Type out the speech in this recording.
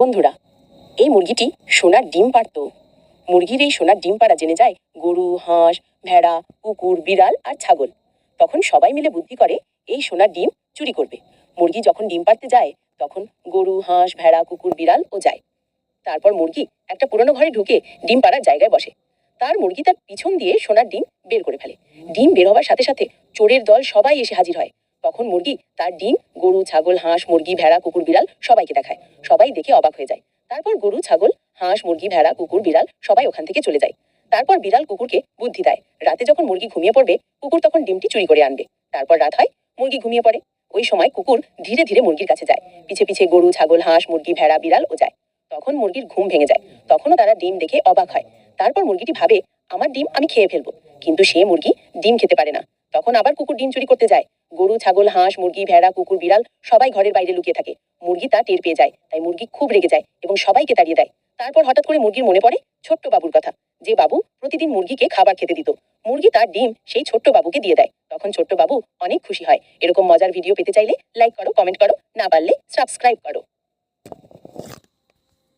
বন্ধুরা, এই মুরগিটি সোনার ডিম পারত মুরগির এই সোনার ডিম পাড়া জেনে যায় গরু, হাঁস, ভেড়া, কুকুর, বিড়াল আর ছাগল। তখন সবাই মিলে বুদ্ধি করে এই সোনার ডিম চুরি করবে। মুরগি যখন ডিম পাড়তে যায়, তখন গরু, হাঁস, ভেড়া, কুকুর, বিড়াল ও যায়। তারপর মুরগি একটা পুরনো ঘরে ঢুকে ডিম পাড়ার জায়গায় বসে। তার মুরগি তার পিছন দিয়ে সোনার ডিম বের করে ফেলে। ডিম বের হওয়ার সাথে সাথে চোরের দল সবাই এসে হাজির হয়। তখন মুরগি, তার ডিম, গরু, ছাগল, হাঁস, মুরগি, ভেড়া, কুকুর, বিড়াল সবাইকে দেখায়। সবাই দেখে অবাক হয়ে যায়। তারপর গরু, ছাগল, হাঁস, মুরগি, ভেড়া, কুকুর, বিড়াল সবাই ওখান থেকে চলে যায়। তারপর বিড়াল কুকুরকে বুদ্ধি দেয়। রাতে যখন মুরগি ঘুমিয়ে পড়বে, কুকুর তখন ডিমটি চুরি করে আনবে। তারপর রাত হয়, মুরগি ঘুমিয়ে পড়ে। ওই সময় কুকুর ধীরে ধীরে মুরগির কাছে যায়। পিছে পিছে গরু, ছাগল, হাঁস, মুরগি, ভেড়া বিড়াল ও যায়। তখন মুরগির ঘুম ভেঙে যায়। তখনও তারা ডিম দেখে অবাক হয়। তারপর মুরগিটি ভাবে, আমার ডিম আমি খেয়ে ফেলব। কিন্তু সে মুরগি ডিম খেতে পারে না। তখন আবার কুকুর ডিম চুরি করতে যায়। গরু, ছাগল, হাঁস, মুরগি, ভেড়া, কুকুর, বিড়াল সবাই ঘরের বাইরে লুকিয়ে থাকে। মুরগি তা টের পেয়ে যায়, তাই মুরগি খুব রেগে যায় এবং সবাইকে তাড়িয়ে দেয়। তারপর হঠাৎ করে মুরগির মনে পড়ে ছোট্ট বাবুর কথা, যে বাবু প্রতিদিন মুরগিকে খাবার খেতে দিত। মুরগি তার ডিম সেই ছোট্ট বাবুকে দিয়ে দেয়। তখন ছোট্ট বাবু অনেক খুশি হয়। এরকম মজার ভিডিও পেতে চাইলে লাইক করো কমেন্ট করো, না পারলে সাবস্ক্রাইব করো।